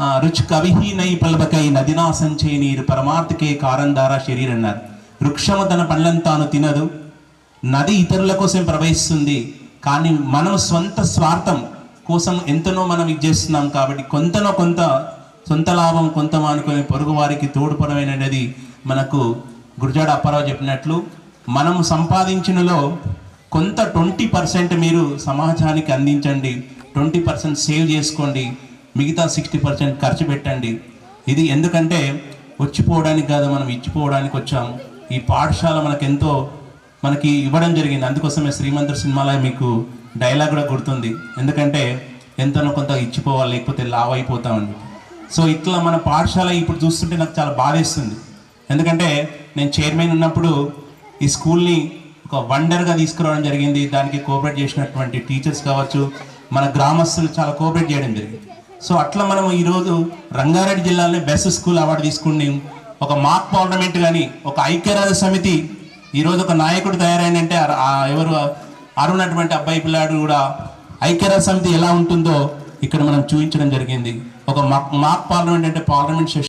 ఆ, రుచి కవిహి నై పలబకై నదినా సంచే నీరు పరమార్థకే కారంధార శరీరం అన్నారు వృక్షము తన పండ్లను తాను తినదు. నది ఇతరుల కోసం ప్రవహిస్తుంది. కానీ మనం స్వంత స్వార్థం కోసం ఎంతనో మనం ఇది చేస్తున్నాం కాబట్టి కొంతనో కొంత సొంత లాభం కొంత అనుకునే పొరుగు వారికి తోడ్పడమైనది మనకు గురుజాడ అప్పారావు చెప్పినట్లు మనం సంపాదించినలో కొంత ట్వంటీ పర్సెంట్ మీరు సమాజానికి అందించండి. ట్వంటీ పర్సెంట్ సేవ్ చేసుకోండి. మిగతా సిక్స్టీ పర్సెంట్ ఖర్చు పెట్టండి. ఇది ఎందుకంటే వచ్చిపోవడానికి కాదు మనం ఇచ్చిపోవడానికి వచ్చాం ఈ పాఠశాల మనకెంతో మనకి ఇవ్వడం జరిగింది. అందుకోసమే శ్రీమంతుడు సినిమాలో మీకు డైలాగ్ కూడా గుర్తుంది. ఎందుకంటే ఎంతనో కొంత ఇచ్చిపోవాలి లేకపోతే లావ్ అయిపోతామండి సో ఇట్లా మన పాఠశాల ఇప్పుడు చూస్తుంటే నాకు చాలా బాధేస్తుంది. ఎందుకంటే నేను చైర్మన్ ఉన్నప్పుడు ఈ స్కూల్ని ఒక వండర్గా తీసుకురావడం జరిగింది. దానికి కోఆపరేట్ చేసినటువంటి టీచర్స్ కావచ్చు మన గ్రామస్తులు చాలా కోఆపరేట్ చేయడం జరిగింది. సో అట్లా మనం ఈరోజు రంగారెడ్డి జిల్లాలోనే బెస్ట్ స్కూల్ అవార్డు తీసుకుని ఒక మాక్ పార్లమెంట్ కానీ ఒక ఐక్యరాజ్య సమితి ఈరోజు ఒక నాయకుడు తయారైందంటే ఆ- ఎవరు? అరుణటువంటి అబ్బాయి పిల్లాడు కూడా ఐక్యరాజ్య సమితి ఎలా ఉంటుందో ఇక్కడ మనం చూపించడం జరిగింది. ఒక మాక్ మాక్ పార్లమెంట్ అంటే పార్లమెంట్ సెషన్